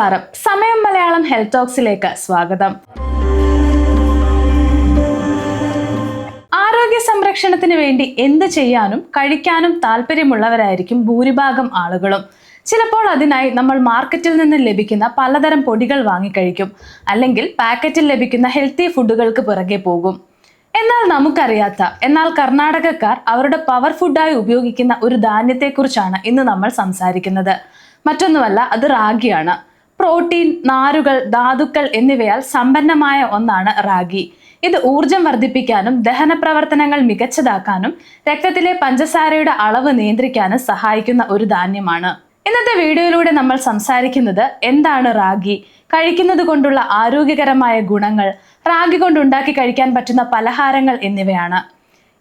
നമസ്കാരം. സമയം മലയാളം ഹെൽത്ത് ടോക്സിലേക്ക് സ്വാഗതം. ആരോഗ്യ സംരക്ഷണത്തിന് വേണ്ടി എന്ത് ചെയ്യാനും കഴിക്കാനും താല്പര്യമുള്ളവരായിരിക്കും ഭൂരിഭാഗം ആളുകളും. ചിലപ്പോൾ അതിനായി നമ്മൾ മാർക്കറ്റിൽ നിന്ന് ലഭിക്കുന്ന പലതരം പൊടികൾ വാങ്ങിക്കഴിക്കും അല്ലെങ്കിൽ പാക്കറ്റിൽ ലഭിക്കുന്ന ഹെൽത്തി ഫുഡുകൾക്ക് പുറകെ പോകും. എന്നാൽ നമുക്കറിയാത്ത എന്നാൽ കർണാടകക്കാർ അവരുടെ പവർ ഫുഡായി ഉപയോഗിക്കുന്ന ഒരു ധാന്യത്തെക്കുറിച്ചാണ് ഇന്ന് നമ്മൾ സംസാരിക്കുന്നത്. മറ്റൊന്നുമല്ല അത് റാഗിയാണ്. പ്രോട്ടീൻ നാരുകൾ ധാതുക്കൾ എന്നിവയാൽ സമ്പന്നമായ ഒന്നാണ് റാഗി. ഇത് ഊർജം വർദ്ധിപ്പിക്കാനും ദഹന പ്രവർത്തനങ്ങൾ മികച്ചതാക്കാനും രക്തത്തിലെ പഞ്ചസാരയുടെ അളവ് നിയന്ത്രിക്കാനും സഹായിക്കുന്ന ഒരു ധാന്യമാണ്. ഇന്നത്തെ വീഡിയോയിലൂടെ നമ്മൾ സംസാരിക്കുന്നത് എന്താണ് റാഗി? കഴിക്കുന്നത് കൊണ്ടുള്ള ആരോഗ്യകരമായ ഗുണങ്ങൾ റാഗി കൊണ്ടുണ്ടാക്കി കഴിക്കാൻ പറ്റുന്ന പലഹാരങ്ങൾ എന്നിവയാണ്.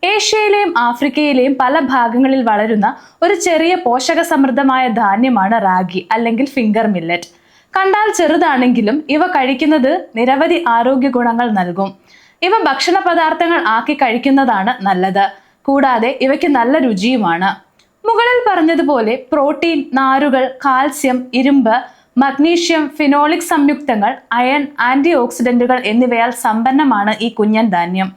ഏഷ്യയിലെയും ആഫ്രിക്കയിലെയും പല ഭാഗങ്ങളിൽ വളരുന്ന ഒരു ചെറിയ പോഷക സമൃദ്ധമായ ധാന്യമാണ് റാഗി അല്ലെങ്കിൽ ഫിംഗർ മില്ലറ്റ്. കണ്ടാൽ ചെറുതാണെങ്കിലും ഇവ കഴിക്കുന്നത് നിരവധി ആരോഗ്യ ഗുണങ്ങൾ നൽകും. ഇവ ഭക്ഷണ പദാർത്ഥങ്ങൾ ആക്കി കഴിക്കുന്നതാണ് നല്ലത്. കൂടാതെ ഇവയ്ക്ക് നല്ല രുചിയുമാണ്. മുകളിൽ പറഞ്ഞതുപോലെ പ്രോട്ടീൻ നാരുകൾ കാൽസ്യം ഇരുമ്പ് മഗ്നീഷ്യം ഫിനോളിക് സംയുക്തങ്ങൾ അയൺ ആന്റി ഓക്സിഡന്റുകൾ എന്നിവയാൽ സമ്പന്നമാണ് ഈ കുഞ്ഞൻ ധാന്യം.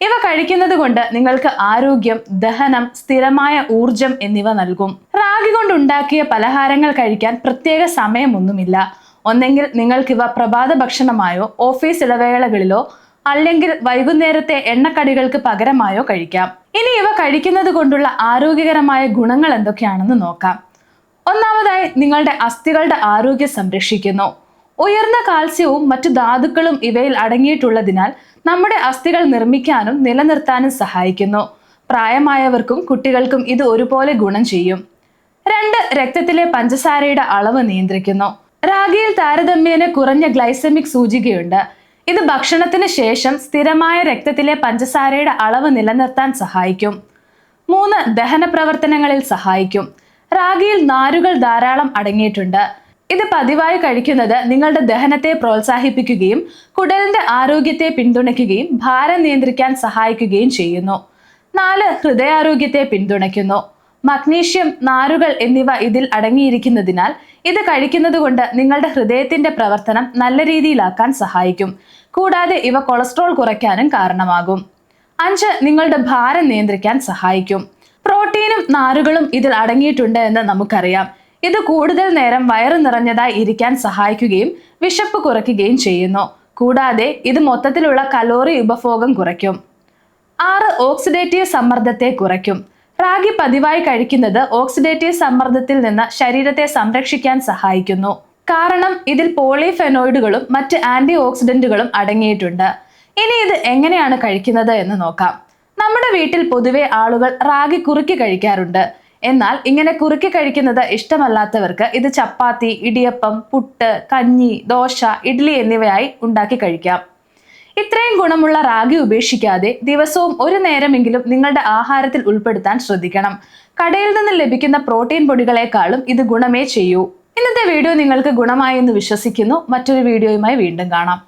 ഇവ കഴിക്കുന്നത് കൊണ്ട് നിങ്ങൾക്ക് ആരോഗ്യം ദഹനം സ്ഥിരമായ ഊർജം എന്നിവ നൽകും. റാഗി കൊണ്ടുണ്ടാക്കിയ പലഹാരങ്ങൾ കഴിക്കാൻ പ്രത്യേക സമയമൊന്നുമില്ല. ഒന്നെങ്കിൽ നിങ്ങൾക്കിവ പ്രഭാത ഭക്ഷണമായോ ഓഫീസ് ഇടവേളകളിലോ അല്ലെങ്കിൽ വൈകുന്നേരത്തെ എണ്ണക്കടികൾക്ക് പകരമായോ കഴിക്കാം. ഇനി ഇവ കഴിക്കുന്നത് കൊണ്ടുള്ള ആരോഗ്യകരമായ ഗുണങ്ങൾ എന്തൊക്കെയാണെന്ന് നോക്കാം. ഒന്നാമതായി നിങ്ങളുടെ അസ്ഥികളുടെ ആരോഗ്യം സംരക്ഷിക്കുന്നു. ഉയർന്ന കാൽസ്യവും മറ്റു ധാതുക്കളും ഇവയിൽ അടങ്ങിയിട്ടുള്ളതിനാൽ നമ്മുടെ അസ്ഥികൾ നിർമ്മിക്കാനും നിലനിർത്താനും സഹായിക്കുന്നു. പ്രായമായവർക്കും കുട്ടികൾക്കും ഇത് ഒരുപോലെ ഗുണം ചെയ്യും. രണ്ട് രക്തത്തിലെ പഞ്ചസാരയുടെ അളവ് നിയന്ത്രിക്കുന്നു. റാഗിയിൽ താരതമ്യേന കുറഞ്ഞ ഗ്ലൈസമിക് സൂചികയുണ്ട്. ഇത് ഭക്ഷണത്തിന് ശേഷം സ്ഥിരമായ രക്തത്തിലെ പഞ്ചസാരയുടെ അളവ് നിലനിർത്താൻ സഹായിക്കും. മൂന്ന് ദഹന പ്രവർത്തനങ്ങളിൽ സഹായിക്കും. റാഗിയിൽ നാരുകൾ ധാരാളം അടങ്ങിയിട്ടുണ്ട്. ഇത് പതിവായി കഴിക്കുന്നത് നിങ്ങളുടെ ദഹനത്തെ പ്രോത്സാഹിപ്പിക്കുകയും കുടലിന്റെ ആരോഗ്യത്തെ പിന്തുണയ്ക്കുകയും ഭാരം നിയന്ത്രിക്കാൻ സഹായിക്കുകയും ചെയ്യുന്നു. നാല് ഹൃദയാരോഗ്യത്തെ പിന്തുണയ്ക്കുന്നു. മഗ്നീഷ്യം നാരുകൾ എന്നിവ ഇതിൽ അടങ്ങിയിരിക്കുന്നതിനാൽ ഇത് കഴിക്കുന്നത് കൊണ്ട് നിങ്ങളുടെ ഹൃദയത്തിന്റെ പ്രവർത്തനം നല്ല രീതിയിലാക്കാൻ സഹായിക്കും. കൂടാതെ ഇവ കൊളസ്ട്രോൾ കുറയ്ക്കാനും കാരണമാകും. അഞ്ച് നിങ്ങളുടെ ഭാരം നിയന്ത്രിക്കാൻ സഹായിക്കും. പ്രോട്ടീനും നാരുകളും ഇതിൽ അടങ്ങിയിട്ടുണ്ട് എന്ന് നമുക്കറിയാം. ഇത് കൂടുതൽ നേരം വയറ് നിറഞ്ഞതായി ഇരിക്കാൻ സഹായിക്കുകയും വിശപ്പ് കുറയ്ക്കുകയും ചെയ്യുന്നു. കൂടാതെ ഇത് മൊത്തത്തിലുള്ള കലോറി ഉപഭോഗം കുറയ്ക്കും. ആറ് ഓക്സിഡേറ്റീവ് സമ്മർദ്ദത്തെ കുറയ്ക്കും. റാഗി പതിവായി കഴിക്കുന്നത് ഓക്സിഡേറ്റീവ് സമ്മർദ്ദത്തിൽ നിന്ന് ശരീരത്തെ സംരക്ഷിക്കാൻ സഹായിക്കുന്നു. കാരണം ഇതിൽ പോളിഫെനോയിഡുകളും മറ്റ് ആന്റി ഓക്സിഡന്റുകളും അടങ്ങിയിട്ടുണ്ട്. ഇനി ഇത് എങ്ങനെയാണ് കഴിക്കുന്നത് എന്ന് നോക്കാം. നമ്മുടെ വീട്ടിൽ പൊതുവെ ആളുകൾ റാഗി കുറുക്കി കഴിക്കാറുണ്ട്. എന്നാൽ ഇങ്ങനെ കുറുക്കി കഴിക്കുന്നത് ഇഷ്ടമല്ലാത്തവർക്ക് ഇത് ചപ്പാത്തി ഇടിയപ്പം പുട്ട് കഞ്ഞി ദോശ ഇഡ്ഡലി എന്നിവയായി ഉണ്ടാക്കി കഴിക്കാം. ഇത്രയും ഗുണമുള്ള റാഗി ഉപേക്ഷിക്കാതെ ദിവസവും ഒരു നേരമെങ്കിലും നിങ്ങളുടെ ആഹാരത്തിൽ ഉൾപ്പെടുത്താൻ ശ്രദ്ധിക്കണം. കടയിൽ നിന്ന് ലഭിക്കുന്ന പ്രോട്ടീൻ പൊടികളെക്കാളും ഇത് ഗുണമേ ചെയ്യൂ. ഇന്നത്തെ വീഡിയോ നിങ്ങൾക്ക് ഗുണമായി എന്ന് വിശ്വസിക്കുന്നു. മറ്റൊരു വീഡിയോയുമായി വീണ്ടും കാണാം.